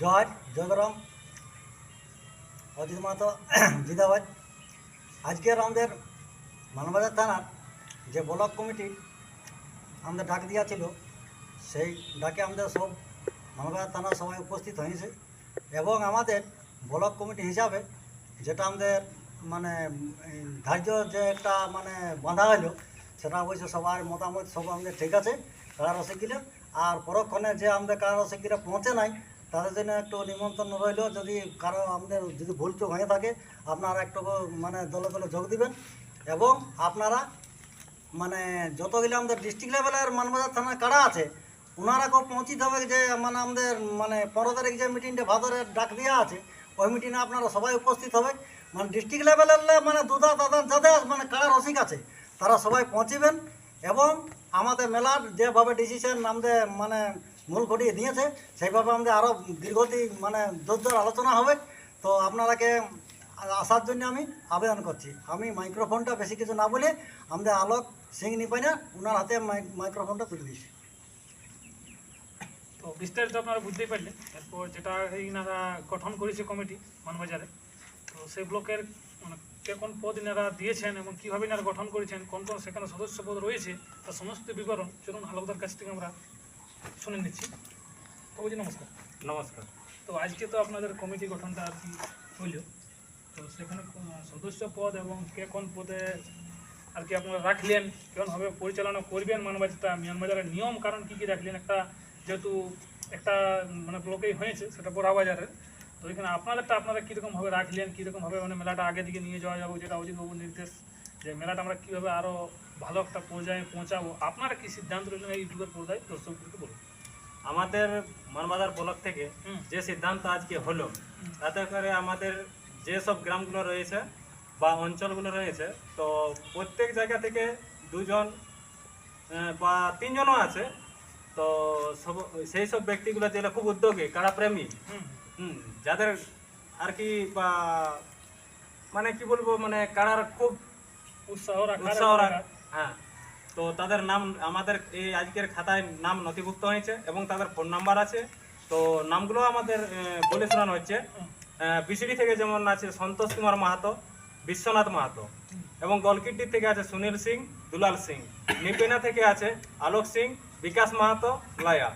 জয়, জয়গরাম। অজিত মাহাতো জিন্দাবাদ। আজকের আমাদের মানবাজার থানার যে ব্লক কমিটি আমাদের ডাক দিয়েছিল সেই ডাকে আমাদের সব মানবাজার থানার সবাই উপস্থিত হয়েছে এবং আমাদের ব্লক কমিটি হিসাবে যেটা আমাদের মানে ধার্য যে একটা মানে বাঁধা হলো, সেটা অবশ্য সবার মতামত সব আমাদের ঠিক আছে, কারা রসিকগুলো আর পরক্ষণে যে আমাদের কারা রসিকগুলো পৌঁছে নাই তাদের জন্য একটু নিমন্ত্রণ রইল, যদি কারও আমাদের যদি ভুল চোখ হয়ে থাকে, আপনারা একটু মানে দলে দলে যোগ দিবেন। এবং আপনারা মানে যতগুলো আমাদের ডিস্ট্রিক্ট লেভেলের মানবাজার থানার কারা আছে ওনারা কেউ পৌঁছিতে হবে যে মানে আমাদের মানে পনেরো তারিখ যে মিটিংটা ভাদরের ডাক দেওয়া আছে, ওই মিটিংয়ে আপনারা সবাই উপস্থিত হবে। মানে ডিস্ট্রিক্ট লেভেলের মানে দুধা দাদা যাদের মানে কারা রসিক আছে, তারা সবাই পৌঁছিবেন। এবং আমাদের মেলার যেভাবে ডিসিশন আমাদের মানে মূল ঘটিয়ে দিয়েছে। সেইভাবে আমাদের আরও দীর্ঘতি মানে জোরদার আলোচনা হবে। তো আপনারাকে আসার জন্য আমি আবেদন করছি। আমি মাইক্রোফোনটা বেশি কিছু না বলে আমাদের আলোক সিং নিপাইনা ওনার হাতে মাইক্রোফোনটা তুলে দিচ্ছি তো বিস্তারিত আপনারা বুঝতেই পারলেন। এরপর যেটা ইনারা গঠন করেছে কমিটি, মানবাজারে, তো সেই ব্লকের মানে কে কোন পদ ইনারা দিয়েছেন এবং কীভাবে ইনারা গঠন করেছেন, কোন কোন সেখানে সদস্য পদ রয়েছে, তার সমস্ত বিবরণ চলুন হালকদার কাছ থেকে আমরা শুনে নিচ্ছি। বাবুজি নমস্কার। নমস্কার। তো আজকে তো আপনাদের কমিটি গঠনটা আর কি হইল। তো সেখানে সদস্য পদ এবং কে কোন পদে আর কি আপনারা রাখলেন কেমনভাবে পরিচালনা করবেন মানবাজারটা মিয়ানবাজারের নিয়ম কারণ কী কী রাখলেন একটা যেহেতু একটা মানে ব্লকেই হয়েছে সেটা বড়া বাজারের তো এখানে আপনাদেরটা আপনারা কীরকমভাবে রাখলেন কীরকমভাবে মানে মেলাটা আগে দিকে নিয়ে যাওয়া যাবে যেটা অজিতবাবুর নির্দেশ যে মেলাটা আমরা কীভাবে আরও ভালো একটা পর্যায়ে পৌঁছাবো। আপনারা কি সিদ্ধান্ত নিলেন এই যুগের পর্যায়ে? দর্শকদেরকে বলুন। আমাদের মানবাজার ব্লক থেকে যে সিদ্ধান্ত আজকে হলো তাতে করে আমাদের যে সব গ্রামগুলো রয়েছে বা অঞ্চলগুলো রয়েছে তো প্রত্যেক জায়গা থেকে দুজন বা তিনজনও আছে। তো সব সেই সব ব্যক্তিগুলো যেগুলো খুব উদ্যোগী কারা প্রেমী? হুম। হুম যাদের আর কি বা মানে কি বলব মানে কারার খুব উৎসাহ উৎসাহ রাখ- হ্যাঁ। তো তাদের নাম, আমাদের এই আজকের খাতায় নাম নথিভুক্ত হয়েছে এবং তাদের ফোন নাম্বার আছে। তো নামগুলো আমাদের বলে শোনানো হচ্ছে। বিসিডি থেকে যেমন আছে সন্তোষ কুমার মাহাতো, বিশ্বনাথ মাহাতো এবং গলকিড্ডি থেকে আছে সুনীল সিং, দুলাল সিং। নিপেনা থেকে আছে আলোক সিং, বিকাশ মাহাতো, লায়া।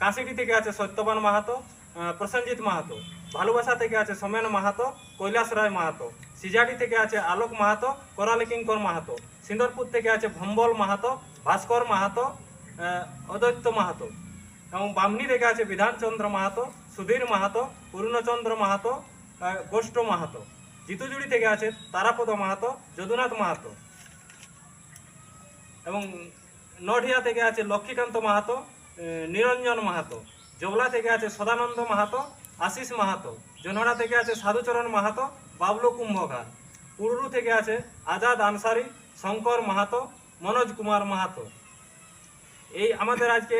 কাঁসিডি থেকে আছে সত্যবান মাহাতো প্রসেনজিৎ মাহাতো। ভালোবাসা থেকে আছে সোমেন মাহাতো, কৈলাস রায় মাহাতো। সিজাডি থেকে আছে আলোক মাহাতো, কোরালি কিঙ্কর মাহাতো। সিন্দরপুর থেকে আছে ভম্বল মাহাতো, ভাস্কর মাহাতো অদৈত্য মাহাতো। এবং বামনি থেকে আছে বিধানচন্দ্র মাহাতো, সুধীর মাহাতো পূর্ণচন্দ্র মাহাতো গোষ্ঠ মাহাতো। জিতুজুড়ি থেকে আছে তারাপদ মাহাতো, যদুনাথ মাহাতো। এবং নডিয়া থেকে আছে লক্ষ্মীকান্ত মাহাতো নিরঞ্জন মাহাতো। জবলা থেকে আছে সদানন্দ মাহাতো, আশিস মাহাতো। জনহড়া থেকে আছে সাধুচরণ মাহাতো, বাবলু কুম্ভকার পুরুরু থেকে আছে আজাদ আনসারি শঙ্কর মাহাতো, মনোজ কুমার মাহাতো। এই আমাদের আজকে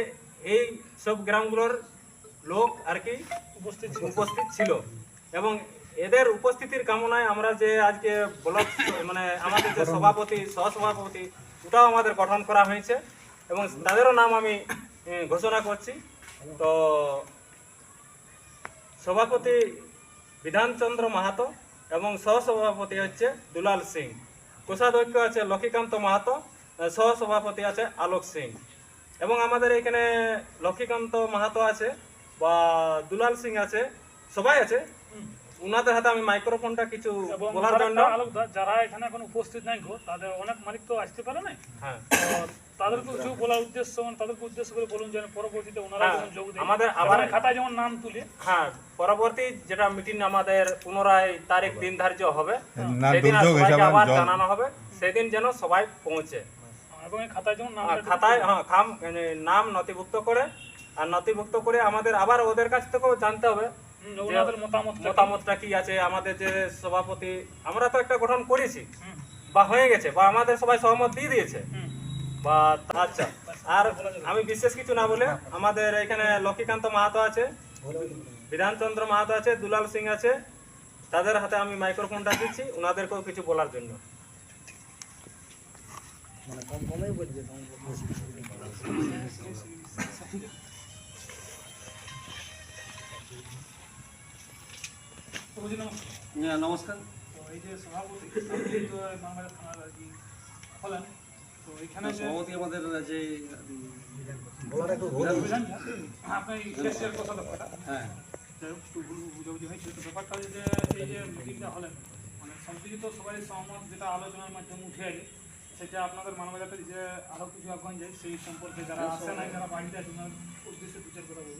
এই সব গ্রামগুলোর লোক আর কি উপস্থিত উপস্থিত ছিল। এবং এদের উপস্থিতির কামনায় আমরা যে আজকে ব্লক মানে আমাদের যে সভাপতি, সহসভাপতি, ওটাও আমাদের গঠন করা হয়েছে। এবং তাদেরও নাম আমি ঘোষণা করছি। তো সভাপতি বিধানচন্দ্র মাহাতো এবং সহসভাপতি হচ্ছে দুলাল সিং। কোষাধ্যক্ষ আছে লক্ষ্মীকান্ত মাহাতো সহসভাপতি আছে আলোক সিং। এবং আমাদের এখানে লক্ষ্মীকান্ত মাহাতো আছে বা দুলাল সিং আছে সবাই আছে। ওনাদের হাতে আমি মাইক্রোফোনটা কিছু বলার জন্য। যারা এখানে এখন উপস্থিত নাই তাদের অনেক মালিক তো আসতে পারে না হ্যাঁ। তাদেরকে কিছু উদ্দেশ্য মানে তাদেরকে উদ্দেশ্য করে বলুন যেন পরবর্তীতে ওনারা হ্যাঁ, যোগ দেয়। আমাদের আবার- খাতায় যেমন নাম তুলে। হ্যাঁ পরবর্তী যেটা মিটিং আমাদের পুনরায় তারিখ দিন ধার্য হবে সেদিন সবাইকে হিসাবে আবার জানানো হবে সেদিন যেন সবাই পৌঁছে। এবং খাতায় যেমন নাম খাতায় হ্যাঁ খাম মানে নাম নথিভুক্ত করে আর নথিভুক্ত করে আমাদের আবার ওদের কাছ থেকেও জানতে হবে মতামতটা কি আছে আমাদের যে সভাপতি আমরা তো একটা গঠন করেছি বা হয়ে গেছে বা আমাদের সবাই সহমত দিয়ে দিয়েছে। বা আচ্ছা আর আমি বিশেষ কিছু না বলে আমাদের এখানে লক্ষ্মীকান্ত মাহাতো আছে বিধানচন্দ্র মাহাতো আছে দুলাল সিং আছে তাদের হাতে আমি মাইক্রোফোনটা দিচ্ছি ওনাদেরকেও কিছু বলার জন্য। নমস্কার হ্যাঁ, নমস্কার। তো এই যে সভাপতি থানার আর কি হলেন তো এখানে সভাপতি আমাদের যে বলাটা একটু আপনি হ্যাঁ। যাই হোক, একটু ভুল বুঝাবুঝি হয়েছে। তো ব্যাপারটা হচ্ছে যে এই যে মিটিংটা হলেন মানে সবাই সহমত যেটা আলোচনার মাধ্যমে উঠে এলে সেটা আপনাদের যে আরও কিছু যায় সেই সম্পর্কে যারা আসে নাই যারা বাড়িতে আছে ওনার উদ্দেশ্যে বিচার করা হবে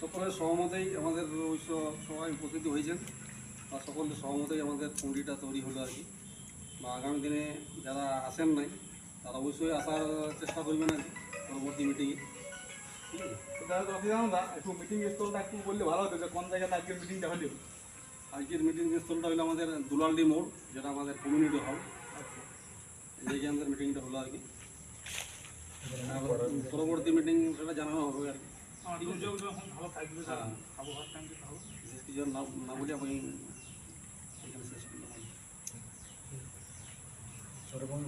সকলের সহমতেই আমাদের ওই সবাই উপস্থিত হয়েছেন বা সকলের সহমতেই আমাদের কমিটিটা তৈরি হলো আর কি। বা আগামী দিনে যারা আসেন নাই তারা অবশ্যই আসার চেষ্টা করবেন আর কি পরবর্তী মিটিংয়ে ঠিক আছে? তাহলে আপনি না একটু মিটিং স্থলটা একটু বললে ভালো হতো যে কোন জায়গাতে আজকের মিটিংটা হলো। আজকের মিটিং স্থলটা হলো আমাদের দুলালডি মোড় যেটা আমাদের কমিউনিটি হল এই আমাদের মিটিংটা হলো আর কি। পরবর্তী মিটিং সেটা জানানো হবে আর কি। আমার দুর্যোগ যখন ভালো থাকবে স্যার হ্যাঁ। আবহাওয়ার টাইমটা ভালো বিশেষ কিছু না না বলে আমি এখানে শেষ করলাম সেরকম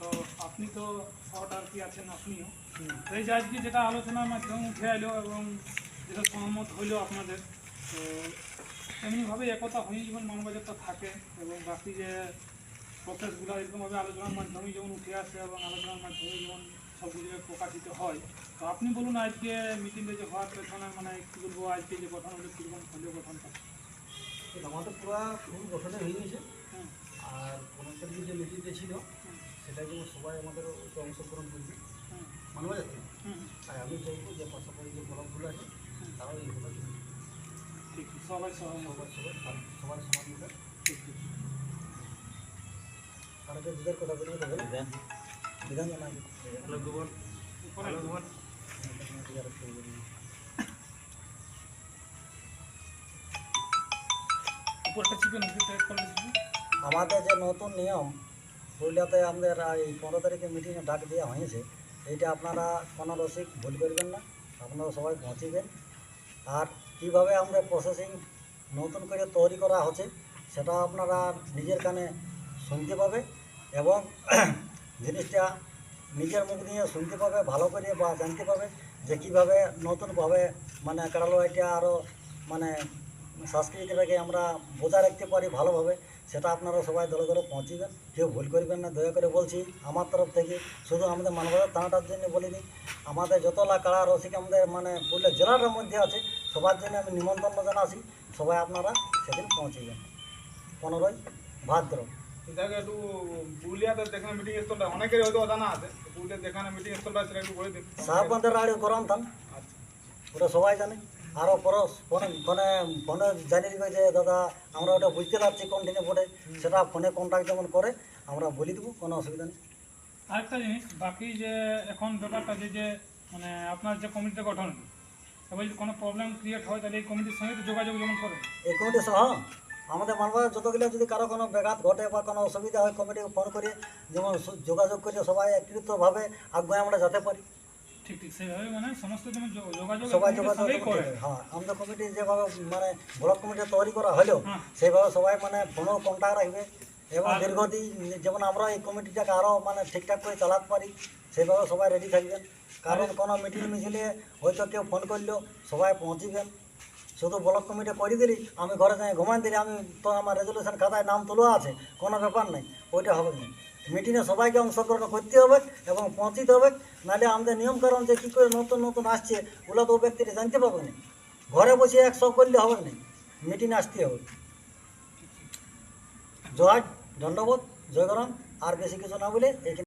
তো আপনি তো শর্ট আর কি আছেন আপনিও। তো এই যে আজকে যেটা আলোচনার মাধ্যমে উঠে এলো এবং যেটা সহমত হইল আপনাদের তো এমনিভাবে একতা হয়ে যেমন মানবাজারটা থাকে এবং বাকি যে প্রসেসগুলো এরকমভাবে আলোচনার মাধ্যমে যেমন উঠে আসে এবং আলোচনার মাধ্যমে যেমন সব কিছু প্রকাশিত হয় তো আপনি বলুন আজকে মিটিংয়ে যে হওয়ার পেছনে মানে কী বলব আজকে যে গঠন হলো কীরকম হলো গঠনটা? আমাদের পুরো গঠনে হয়ে গেছে। হুম। আর কর্মচারী যে মিটিংটা ছিল সেটা সবাই আমাদের অংশগ্রহণ করবে। মানবা যাচ্ছে আর আমি চাইব যে পাশাপাশি যে ব্লকগুলো আছে তারাও এইগুলো ঠিক সবাই সহমত সবার সবাই সবার সমানভাবে ঠিক ঠিক আর একটা কথা বলে। দেবেন বিধান উপরটা চিকেন উপরটা করলে চিকেন আমাদের যে নতুন নিয়ম পুরুলিয়াতে আমাদের এই পনেরো তারিখে মিটিংয়ে ডাক দেওয়া হয়েছে, এইটা আপনারা কোনো রসিক ভুল করবেন না, আপনারা সবাই পৌঁছিবেন আর কীভাবে আমরা প্রসেসিং নতুন করে তৈরি করা হচ্ছে, সেটা আপনারা নিজের কানে শুনতে পাবে এবং জিনিসটা নিজের মুখ দিয়ে শুনতে পাবে, ভালো করে বা জানতে পাবে যে কীভাবে নতুনভাবে মানে কারালো এটা আরও মানে সংস্কৃতিটাকে আমরা বজায় রাখতে পারি ভালোভাবে। সেটা আপনারা সবাই দলে দলে পৌঁছিবেন। কেউ ভুল করবেন না দয়া করে বলছি আমার তরফ থেকে। শুধু আমাদের মানবাজার থানাটার জন্য বলিনি আমাদের যত কাড়া রসিক আমাদের মানে পুরুলিয়া জেলাটার মধ্যে আছে সবার জন্য আমি নিমন্ত্রণ জানাচ্ছি সবাই আপনারা সেদিন পৌঁছিবেন। পনেরোই ভাদ্র। দেখো একটু পুরুলিয়াতে যেখানে মিটিং স্থলটা অনেকেরই হয়তো জানা আছে পুরুলিয়ার যেখানে মিটিং স্থলটা আছে সেটা একটু বলে দিন। সাহেবগঞ্জের রাড়ি গরম থান। আচ্ছা। ওটা সবাই জানে। আরও পরশ ফোনে ফোনে ফোনে জানিয়ে দিবে যে দাদা আমরা ওটা বুঝতে পারছি কোন দিনে পড়ে সেটা ফোনে কন্ট্যাক্ট যেমন করে আমরা বলে দেবো কোনো অসুবিধা নেই। আরেকটা জিনিস বাকি যে এখন ব্যাপারটা যে যে মানে আপনার যে কমিটিটা গঠন এবার যদি কোনো প্রবলেম ক্রিয়েট হয় তাহলে এই কমিটির সঙ্গে যোগাযোগ যেমন করে। এই কমিটি সহ আমাদের মানবাজার যতগুলো যদি কারও কোনো ব্যাঘাত ঘটে বা কোনো অসুবিধা হয় কমিটিকে ফোন করে যেমন যোগাযোগ করে সবাই একত্রিতভাবে আগুয়ে আমরা যেতে পারি। ঠিক ঠিক সেইভাবে মানে সমস্ত যেমন যোগাযোগ সবাই যোগাযোগ করে। হ্যাঁ আমাদের কমিটি যেভাবে মানে ব্লক কমিটি তৈরি করা হলো হ্যাঁ। সবাই মানে ফোনও কন্ট্যাক্ট রাখবে এবং দীর্ঘদিন যেমন আমরা এই কমিটিটাকে আরও মানে ঠিকঠাক করে চালাতে পারি সেইভাবে সবাই রেডি থাকবেন। কারণ কোনো মিটিং মিছিলে হয়তো কেউ ফোন করল সবাই পৌঁছিবেন। শুধু ব্লক কমিটি করে দিলি আমি ঘরে যাই ঘুমান দিলি আমি তো আমার রেজলিউশন খাতায় নাম তোলা আছে কোনো ব্যাপার নেই ওইটা হবে না। মিটিংয়ে সবাইকে অংশগ্রহণ করতে হবে এবং পৌঁছিতে হবে। নাহলে আমাদের নিয়মকানুন যে কী করে নতুন নতুন আসছে, ওগুলো তো ব্যক্তিরা জানতে পারবে না। ঘরে বসে একশো করলে হবে না। মিটিংয়ে আসতে হবে। জয়, ধন্যবাদ। জয়গরম আর বেশি কিছু না বলে